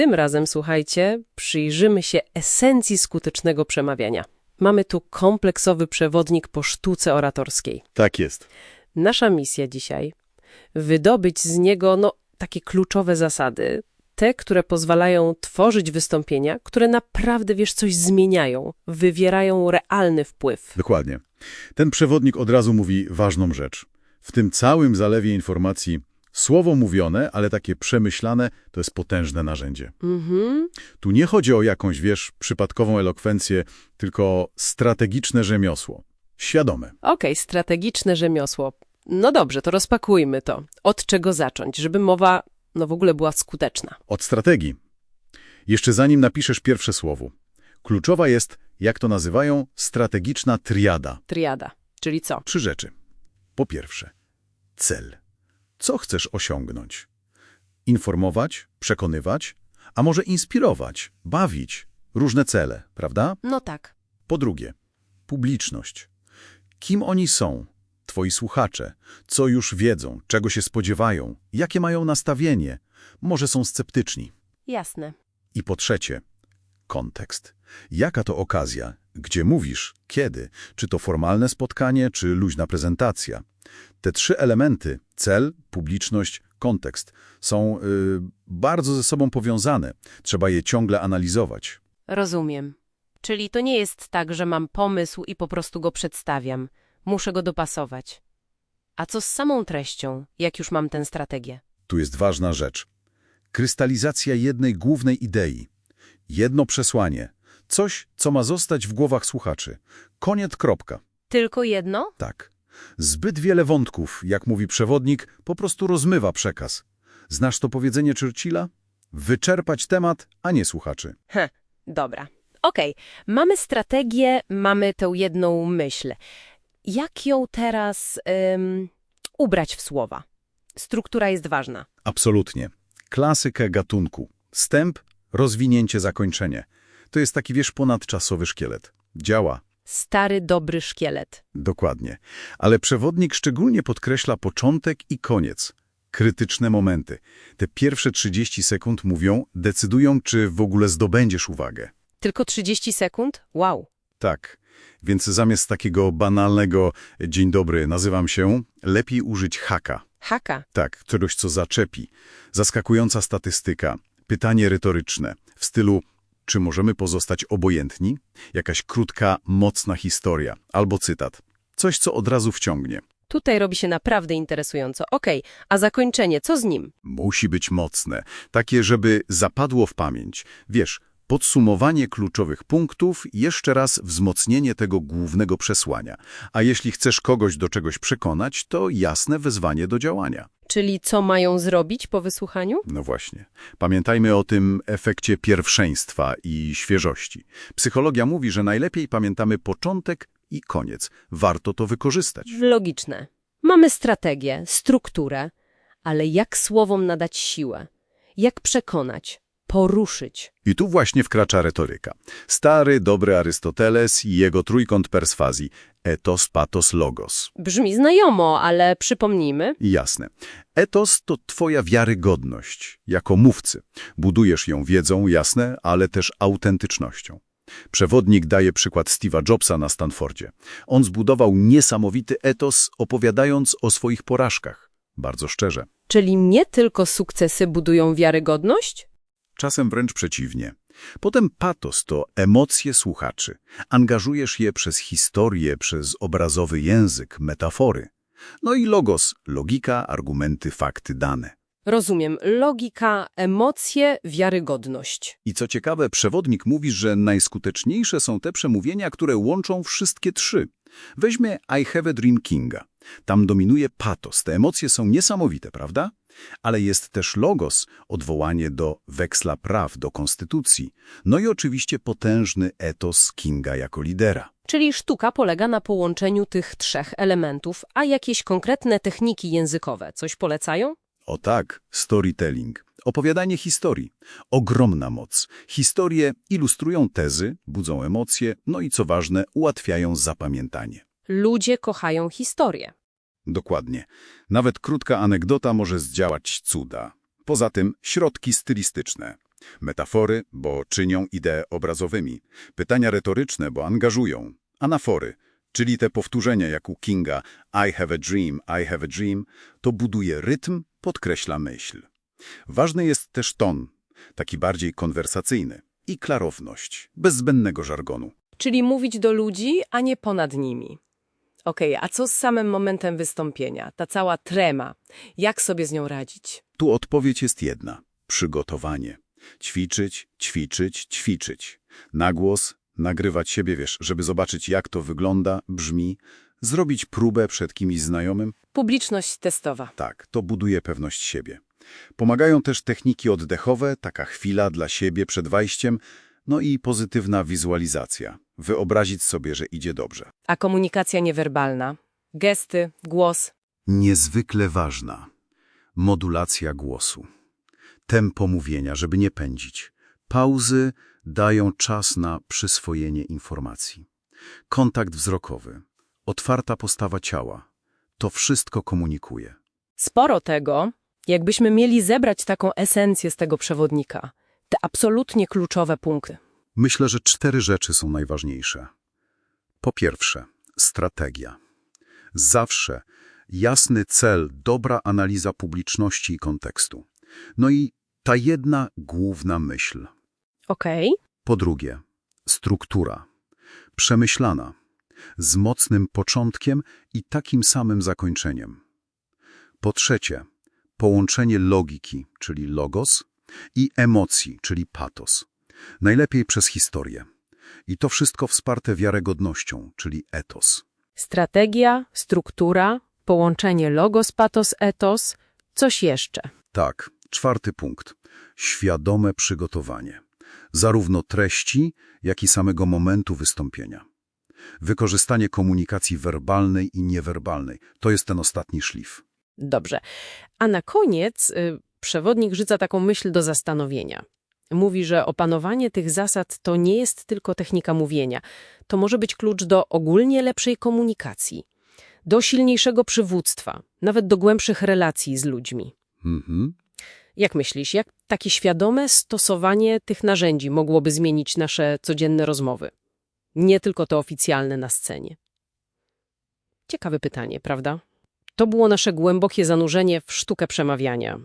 Tym razem, słuchajcie, przyjrzymy się esencji skutecznego przemawiania. Mamy tu kompleksowy przewodnik po sztuce oratorskiej. Tak jest. Nasza misja dzisiaj wydobyć z niego no, takie kluczowe zasady, te, które pozwalają tworzyć wystąpienia, które naprawdę, wiesz, coś zmieniają, wywierają realny wpływ. Dokładnie. Ten przewodnik od razu mówi ważną rzecz. W tym całym zalewie informacji słowo mówione, ale takie przemyślane, to jest potężne narzędzie. Mhm. Tu nie chodzi o jakąś, wiesz, przypadkową elokwencję, tylko o strategiczne rzemiosło. Świadome. Okej, strategiczne rzemiosło. No dobrze, to rozpakujmy to. Od czego zacząć, żeby mowa, no w ogóle była skuteczna? Od strategii. Jeszcze zanim napiszesz pierwsze słowo. Kluczowa jest, jak to nazywają, strategiczna triada. Triada. Czyli co? Trzy rzeczy. Po pierwsze, cel. Co chcesz osiągnąć? Informować, przekonywać, a może inspirować, bawić. Różne cele, prawda? No tak. Po drugie, publiczność. Kim oni są? Twoi słuchacze. Co już wiedzą, czego się spodziewają, jakie mają nastawienie. Może są sceptyczni. Jasne. I po trzecie, kontekst. Jaka to okazja? Gdzie mówisz? Kiedy? Czy to formalne spotkanie, czy luźna prezentacja? Te trzy elementy, cel, publiczność, kontekst, są y, bardzo ze sobą powiązane. Trzeba je ciągle analizować. Rozumiem. Czyli to nie jest tak, że mam pomysł i po prostu go przedstawiam. Muszę go dopasować. A co z samą treścią, jak już mam tę strategię? Tu jest ważna rzecz. Krystalizacja jednej głównej idei. Jedno przesłanie. Coś, co ma zostać w głowach słuchaczy. Koniec, kropka. Tylko jedno? Tak. Zbyt wiele wątków, jak mówi przewodnik, po prostu rozmywa przekaz. Znasz to powiedzenie Churchilla? Wyczerpać temat, a nie słuchaczy. Heh, dobra. Okej, mamy strategię, mamy tę jedną myśl. Jak ją teraz ym, ubrać w słowa? Struktura jest ważna. Absolutnie. Klasykę gatunku. Wstęp, rozwinięcie, zakończenie. To jest taki, wiesz, ponadczasowy szkielet. Działa. Stary, dobry szkielet. Dokładnie. Ale przewodnik szczególnie podkreśla początek i koniec. Krytyczne momenty. Te pierwsze 30 sekund mówią, decydują, czy w ogóle zdobędziesz uwagę. Tylko 30 sekund? Wow. Tak. Więc zamiast takiego banalnego dzień dobry, nazywam się, lepiej użyć haka. Haka. Tak, czegoś, co zaczepi. Zaskakująca statystyka. Pytanie retoryczne. W stylu, czy możemy pozostać obojętni? Jakaś krótka, mocna historia. Albo cytat. Coś, co od razu wciągnie. Tutaj robi się naprawdę interesująco. Okej, a zakończenie, co z nim? Musi być mocne. Takie, żeby zapadło w pamięć. Wiesz, podsumowanie kluczowych punktów, jeszcze raz wzmocnienie tego głównego przesłania. A jeśli chcesz kogoś do czegoś przekonać, to jasne wezwanie do działania. Czyli co mają zrobić po wysłuchaniu? No właśnie. Pamiętajmy o tym efekcie pierwszeństwa i świeżości. Psychologia mówi, że najlepiej pamiętamy początek i koniec. Warto to wykorzystać. Logiczne. Mamy strategię, strukturę, ale jak słowom nadać siłę? Jak przekonać? Poruszyć? I tu właśnie wkracza retoryka. Stary, dobry Arystoteles i jego trójkąt perswazji. Etos, patos, logos. Brzmi znajomo, ale przypomnijmy. Jasne. Etos to twoja wiarygodność jako mówcy. Budujesz ją wiedzą, jasne, ale też autentycznością. Przewodnik daje przykład Steve'a Jobsa na Stanfordzie. On zbudował niesamowity etos, opowiadając o swoich porażkach. Bardzo szczerze. Czyli nie tylko sukcesy budują wiarygodność? Czasem wręcz przeciwnie. Potem patos to emocje słuchaczy. Angażujesz je przez historię, przez obrazowy język, metafory. No i logos, logika, argumenty, fakty, dane. Rozumiem. Logika, emocje, wiarygodność. I co ciekawe, przewodnik mówi, że najskuteczniejsze są te przemówienia, które łączą wszystkie trzy. Weźmy I Have a Dream Kinga. Tam dominuje patos, te emocje są niesamowite, prawda? Ale jest też logos, odwołanie do weksla praw, do konstytucji. No i oczywiście potężny etos Kinga jako lidera. Czyli sztuka polega na połączeniu tych trzech elementów, a jakieś konkretne techniki językowe coś polecają? O tak, storytelling. Opowiadanie historii. Ogromna moc. Historie ilustrują tezy, budzą emocje, no i co ważne, ułatwiają zapamiętanie. Ludzie kochają historię. Dokładnie. Nawet krótka anegdota może zdziałać cuda. Poza tym środki stylistyczne. Metafory, bo czynią ideę obrazowymi. Pytania retoryczne, bo angażują. Anafory, czyli te powtórzenia jak u Kinga I have a dream, I have a dream, to buduje rytm, podkreśla myśl. Ważny jest też ton, taki bardziej konwersacyjny i klarowność, bez zbędnego żargonu. Czyli mówić do ludzi, a nie ponad nimi. Okej, a co z samym momentem wystąpienia? Ta cała trema. Jak sobie z nią radzić? Tu odpowiedź jest jedna. Przygotowanie. Ćwiczyć, ćwiczyć, ćwiczyć. Na głos, nagrywać siebie, wiesz, żeby zobaczyć jak to wygląda, brzmi. Zrobić próbę przed kimś znajomym. Publiczność testowa. Tak, to buduje pewność siebie. Pomagają też techniki oddechowe, taka chwila dla siebie przed wejściem, no i pozytywna wizualizacja. Wyobrazić sobie, że idzie dobrze. A komunikacja niewerbalna? Gesty, głos. Niezwykle ważna. Modulacja głosu. Tempo mówienia, żeby nie pędzić. Pauzy dają czas na przyswojenie informacji. Kontakt wzrokowy. Otwarta postawa ciała. To wszystko komunikuje. Sporo tego, jakbyśmy mieli zebrać taką esencję z tego przewodnika. Te absolutnie kluczowe punkty. Myślę, że cztery rzeczy są najważniejsze. Po pierwsze, strategia. Zawsze jasny cel, dobra analiza publiczności i kontekstu. No i ta jedna główna myśl. Okej. Po drugie, struktura. Przemyślana, z mocnym początkiem i takim samym zakończeniem. Po trzecie, połączenie logiki, czyli logos, i emocji, czyli patos. Najlepiej przez historię. I to wszystko wsparte wiarygodnością, czyli etos. Strategia, struktura, połączenie logos, patos, etos. Coś jeszcze. Tak, czwarty punkt. Świadome przygotowanie. Zarówno treści, jak i samego momentu wystąpienia. Wykorzystanie komunikacji werbalnej i niewerbalnej. To jest ten ostatni szlif. Dobrze. A na koniec y, przewodnik rzuca taką myśl do zastanowienia. Mówi, że opanowanie tych zasad to nie jest tylko technika mówienia. To może być klucz do ogólnie lepszej komunikacji, do silniejszego przywództwa, nawet do głębszych relacji z ludźmi. Mhm. Jak myślisz, jak takie świadome stosowanie tych narzędzi mogłoby zmienić nasze codzienne rozmowy? Nie tylko te oficjalne na scenie. Ciekawe pytanie, prawda? To było nasze głębokie zanurzenie w sztukę przemawiania.